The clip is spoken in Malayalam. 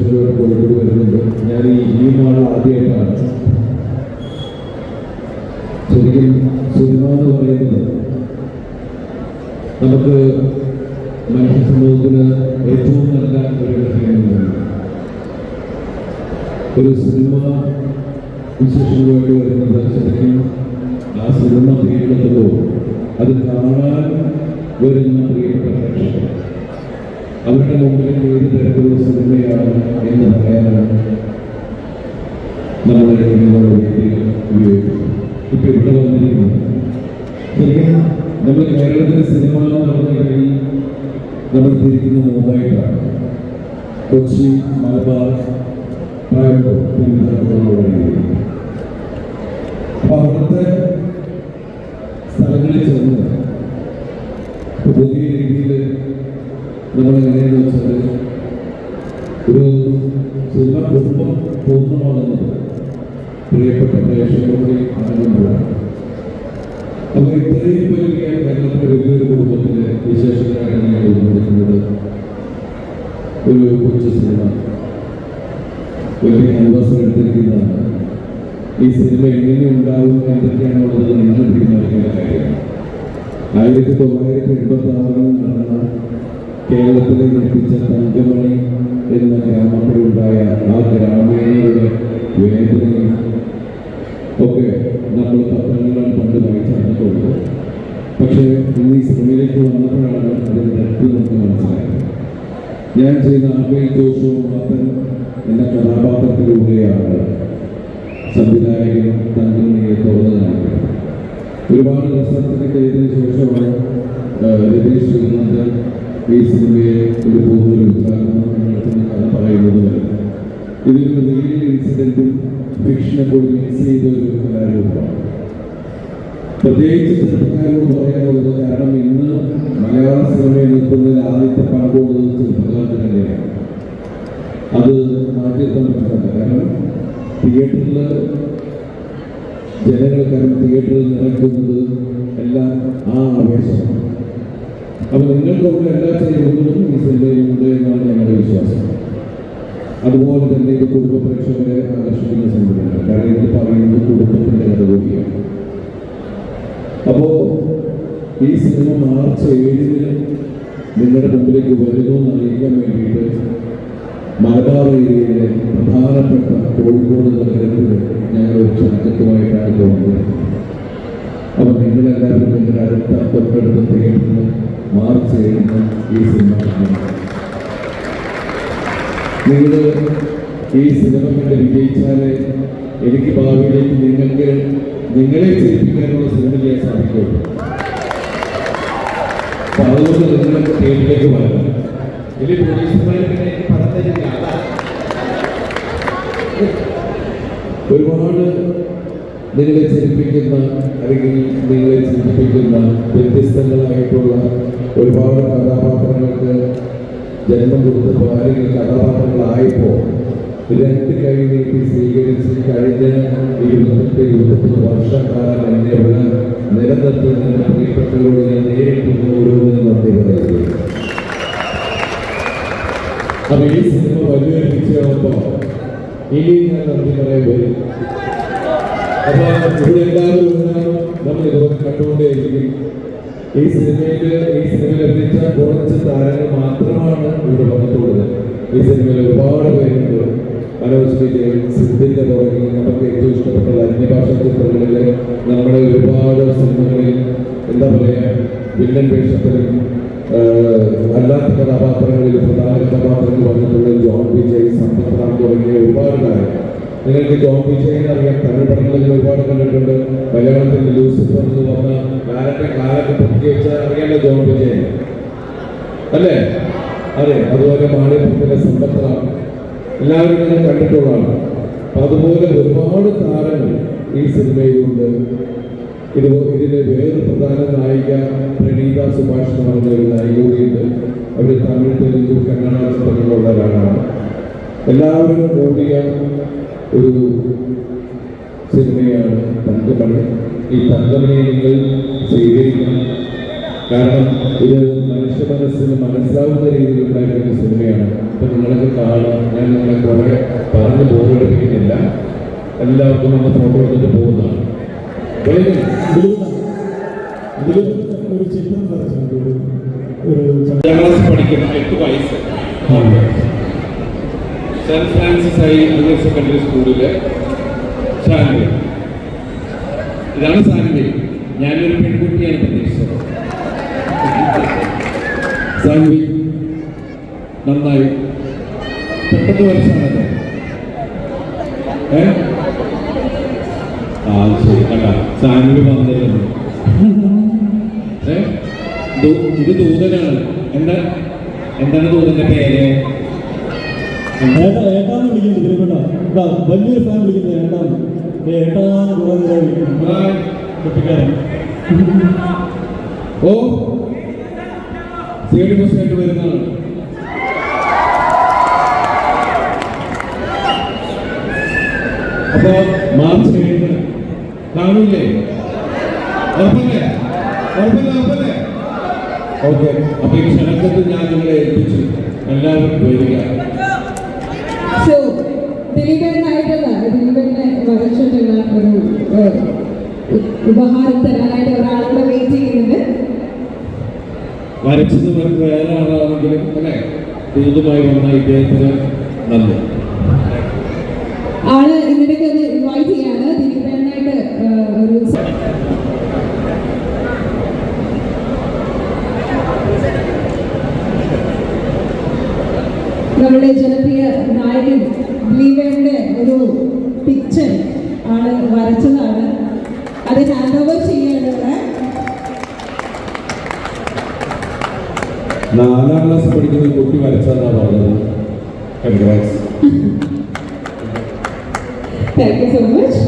കോഴിക്കോട് വരുന്നുണ്ട് ഞാൻ ഈ ഈ നാൾ ആദ്യമായിട്ടാണ് ശരിക്കും സിനിമ എന്ന് പറയുന്നത് നമുക്ക് മനുഷ്യ സമൂഹത്തിന് ഏറ്റവും നല്ല ഒരു വിഷയമാണ് ഒരു സിനിമ വിശേഷങ്ങളുമായിട്ട് വരുന്നത് ശരിക്കും ആ സിനിമ തിയേറ്ററിലെത്തുമ്പോൾ അത് കാണാൻ വരുന്ന പ്രിയപ്പെട്ട പ്രേക്ഷകർ. അവരുടെ മുമ്പിൽ ഏത് തരത്തിലുള്ള സിനിമയാണ് എന്ന് പറയാനാണ് നമ്മുടെ ഉപയോഗിക്കുന്നത്. ഇപ്പൊ ഇവിടെ വന്നിരിക്കുന്നത്. നമ്മൾ കേരളത്തിലെ സിനിമ എന്ന് പറഞ്ഞിട്ടുണ്ടെങ്കിൽ നമ്മൾ തിരിക്കുന്ന മൂന്നായിട്ടാണ് കൊച്ചി മലബാർ ട്രയംബോ തിരുവനന്തപുരം അപ്പൊ അവിടുത്തെ സ്ഥലങ്ങളിൽ ചെന്ന് ഇപ്പൊ പുതിയ രീതിയിൽ നമ്മൾ എങ്ങനെയാണെന്ന് വെച്ചാൽ ഒരു സിനിമ കുടുംബം പൂർണമാകുന്നത് പ്രിയപ്പെട്ട പ്രേക്ഷകരുടെ ആനന്ദമാണ് അപ്പോൾ ഇത്രയും വലിയ കേരളത്തിലെ വലിയൊരു കുടുംബത്തിലെ വിശേഷങ്ങളാണ് ഞാൻ ഉൾപ്പെടുത്തുന്നത് ഒരു കൊച്ചു സിനിമ. വലിയ ക്യാൻവാസ് എടുത്തിരിക്കുന്നതാണ്. ഈ സിനിമ എങ്ങനെ ഉണ്ടാവും എന്തൊക്കെയാണുള്ളത് നിങ്ങൾ തീരുമാനിക്കേണ്ട കാര്യമാണ്. ആയിരത്തി തൊള്ളായിരത്തി എൺപത്തി ആറിൽ നടന്ന കേരളത്തിലെ നിർമ്മിച്ച തങ്കമണി എന്ന ഗ്രാമത്തിലുണ്ടായ ആ ഗ്രാമീണരുടെ വേദനയും ഒക്കെ നമ്മൾ പത്രങ്ങളിൽ പണ്ട് വായിച്ചറിഞ്ഞിട്ടുണ്ട്. പക്ഷേ ഇന്ന് ഈ സിനിമയിലേക്ക് വന്നപ്പോഴാണ് അതിന്റെ ഡെപ്ത് നമുക്ക് മനസ്സിലായത്. ഞാൻ ചെയ്ത ആകെ ദോഷവും മാത്തൻ എന്ന കഥാപാത്രത്തിലൂടെയാണ് സംവിധായകനും തങ്കമണിയെ തുറന്നു നൽകിയത്. ഒരുപാട് റിസർച്ചൊക്കെ ചെയ്തതിനു ശേഷമാണ് രതീഷ് ശ്രീനന്ദൻ സിനിമയെ ഒരു പോകുന്ന ഉദ്ഘാടനം പറയുന്നത് ഇതൊരു റിയൽ ഇൻസിഡന്റും ഫിക്ഷനെ കൂടി മിക്സ് ചെയ്ത ഒരു കലാരൂപമാണ്. പ്രത്യേകിച്ച് ചെറുപ്പക്കാരോട് പറയാനുള്ളത് കാരണം ഇന്ന് മലയാള സിനിമയിൽ നിൽക്കുന്നതിൽ ആദ്യത്തെ പങ്കുള്ളത് ചെറുപ്പക്കാർക്ക് തന്നെയാണ് അത് മാറ്റിയെത്താൻ പറ്റുന്നുണ്ട് കാരണം തിയേറ്ററിൽ ജനങ്ങൾ കാരണം തിയേറ്ററിൽ നിറയ്ക്കുന്നത് എല്ലാം ആ ആവേശമാണ്. അപ്പൊ നിങ്ങൾക്കൊക്കെ എല്ലാ ചെയ്യുന്നതും ഈ സിനിമയിലുണ്ട് എന്നാണ് ഞങ്ങളുടെ വിശ്വാസം. അതുപോലെ തന്നെ ഇത് കുടുംബ പ്രേക്ഷകരെ ആകർഷിക്കുന്ന സംഭവമാണ് കാരണം ഇത് പറയുന്നത് കുടുംബത്തിന്റെ കഥ അപ്പോൾ അപ്പോ ഈ സിനിമ മാർച്ച് ഏഴിന് നിങ്ങളുടെ മുമ്പിലേക്ക് വരുന്നു എന്ന് അറിയിക്കാൻ വേണ്ടിയിട്ട് മലബാർ ഏരിയയിലെ പ്രധാനപ്പെട്ട കോഴിക്കോട് നഗരത്തിൽ ഞങ്ങൾ ഒരു ക്ഷണക്കത്തുമായിട്ടാണ് പോകുന്നത്. അപ്പോൾ നിങ്ങളെല്ലാവരും നിങ്ങളുടെ അടുത്ത തൊട്ടടുത്ത തിയേറ്ററിൽ മാർച്ച് ചെയ്യുന്ന ഈ സിനിമ നിങ്ങൾ ഈ സിനിമ കണ്ട് വിജയിച്ചാൽ എനിക്ക് ഭാവിയിലേക്ക് നിങ്ങൾക്ക് നിങ്ങളെ ചിരിപ്പിക്കാനുള്ള സിനിമ ചെയ്യാൻ സാധിക്കുള്ളൂ അപ്പൊ അതുകൊണ്ട് നിങ്ങൾക്ക് തിയേറ്ററിലേക്ക് വരണം. ഇനി പിന്നെ പണം അതാ. ഒരുപാട് നിങ്ങളെ ചിരിപ്പിക്കുന്ന അല്ലെങ്കിൽ നിങ്ങളെ ചിരിപ്പിക്കുന്ന വ്യത്യസ്തങ്ങളായിട്ടുള്ള ഒരുപാട് കഥാപാത്രങ്ങൾക്ക് ജന്മം കൊടുത്തപ്പോൾ അല്ലെങ്കിൽ കഥാപാത്രങ്ങളായപ്പോൾ രണ്ട് കൈ നീട്ടി സ്വീകരിച്ച് കഴിഞ്ഞ ഇരുപത്തെട്ട് ഇരുപത്തൊന്ന് വർഷക്കാലം എന്നെ ഇവിടെ നിന്ന് പ്രിയപ്പെട്ടവരോട് ഞാൻ നേരിട്ട് ഓരോന്നിനും നന്ദി പറയുന്നു അപ്പൊ ഈ സിനിമ വലിയൊരു ഇനി ഞാൻ നന്ദി പറയാൻ വരും. അപ്പൊ ഇവിടെ എല്ലാവരും നമ്മൾ ഇതൊക്കെ കണ്ടുകൊണ്ടേയിരിക്കും. ഈ സിനിമയിൽ ഈ സിനിമയിൽ അഭിനയിച്ച കുറച്ച് താരങ്ങൾ മാത്രമാണ് ഇവിടെ വന്നിട്ടുള്ളത്. ഈ സിനിമയിൽ ഒരുപാട് പേരുണ്ട്. മനോജ് സിദ്ധിന്റെ തുടങ്ങി നമുക്ക് ഏറ്റവും ഇഷ്ടപ്പെട്ട അന്യഭാഷ ചിത്രങ്ങളിലെ നമ്മുടെ ഒരുപാട് സിനിമകളിൽ എന്താ പറയുക വില്ലൻ വേഷത്തിലും അല്ലാത്ത കഥാപാത്രങ്ങളിൽ പ്രധാന കഥാപാത്രങ്ങൾ വന്നിട്ടുള്ള ജോൺ വിജയ് സമ്പത്റാം തുടങ്ങിയ ഒരുപാട് കാര്യം നിങ്ങൾക്ക് ജോൺ വിജയൻ അറിയാം തമിഴ് പടങ്ങളിൽ ഒരുപാട് കണ്ടിട്ടുണ്ട്. മലയാളത്തിൽ ലൂസിഫർ എന്ന് പറഞ്ഞ കാലത്തെ കാലത്ത് പ്രത്യേകിച്ച് അറിയാലോ ജോൺ വിജയൻ അല്ലേ? അതെ അതുപോലെ മാളികത്തിലെ സമ്പത്താണ് എല്ലാവരും തന്നെ കണ്ടിട്ടുള്ളതാണ്. അതുപോലെ ഒരുപാട് താരങ്ങൾ ഈ സിനിമയിലുണ്ട് ഇത് ഇതിലെ വേറൊരു പ്രധാന നായിക പ്രണീത സുഭാഷ് എന്ന് പറഞ്ഞ ഒരു നായികയുണ്ട്. അവർ തമിഴ് തെലുങ്ക് കന്നഡ ചിത്രങ്ങളുള്ള ഒരാളാണ്. എല്ലാവരും കൂടിയ ഒരു സിനിമയാണ് തങ്കമണി. ഈ തങ്കമണിയെ നിങ്ങൾ സ്വീകരിക്കണം. കാരണം ഇത് മനുഷ്യ മനസ്സിന് മനസ്സിലാവുന്ന രീതിയിൽ ഉണ്ടായിരുന്ന സിനിമയാണ്. അപ്പൊ നിങ്ങളൊക്കെ കാണാം. ഞാൻ നിങ്ങളെ കുറെ പറഞ്ഞു ബോറടിപ്പിക്കുന്നില്ല എല്ലാവർക്കും നമ്മൾ ഫോട്ടോ എടുത്തിട്ട് പോകുന്നതാണ്. ഒരു ചിത്രം ഒരു- പഠിക്കുന്ന എട്ട് വയസ്സ്. Saint Francis high higher secondary സ്കൂളിലെ ശാന്തി ഇതാണ് സാന്തി ഞാനൊരു പെൺകുട്ടിയാണ് പ്രതീക്ഷിച്ചത്. സാന്തി നന്നായി. പെട്ടെന്ന് വരച്ചാണല്ലോ ഏ? ആ ശരി കണ്ട? സാന്തി വന്നിരുന്നു. ഏ? ഇത് ദൂതനാണ്. എന്താ? എന്താണ് ദൂതന്റെ പേര്? ഏട്ടാ ഏട്ടാന്ന് വിളിക്കുന്നത് ഇതിലേക്കോട്ട ഇതാ വലിയൊരു ഫാൻ വിളിക്കുന്നത് ഏട്ടാന്ന് ഏട്ടാന്ന് കുറെ നേരം കുട്ടിക്കാരൻ ഓ. സി ഡി ബസ് ആയിട്ട് വരുന്നതാണ് അപ്പോ മാർച്ച് ഏഴിന്. കാണില്ലേ? ഉറപ്പില്ലേ? ഉറപ്പില്ല ഉറപ്പില്ലേ? ഓക്കെ. അപ്പൊ ഈ ക്ഷണത്തിൽ ഞാൻ നിങ്ങളെ ഏൽപ്പിച്ചു. എല്ലാവരും വരിക ദിലീപേട്ടനായിട്ടുള്ള ദിലീപേട്ടനെ വരച്ചിട്ടുള്ള ഒരു ഉപഹാരം തരാനായിട്ട് ഒരാളുടെ വെയിറ്റ് ചെയ്യുന്നുണ്ട് വരച്ചത് നമുക്ക് വേറെ ആളാണെങ്കിലും അല്ലെ ദൂതുമായി വന്ന ഇദ്ദേഹത്തിന് നന്ദി ആൾ ഇതിനൊക്കെ ഒന്ന് ഇൻവൈറ്റ് ചെയ്യാണ് ദിലീപേട്ടനായിട്ട് ഒരു നമ്മുടെ ജനപ്രിയ വരച്ചതാണ്. അത് ഹാൻഡ് ഓവർ ചെയ്യേണ്ടത് നാലാം ക്ലാസ് പഠിക്കുന്ന കുട്ടി വരച്ചതാ പറഞ്ഞത്. Congrats thank you so much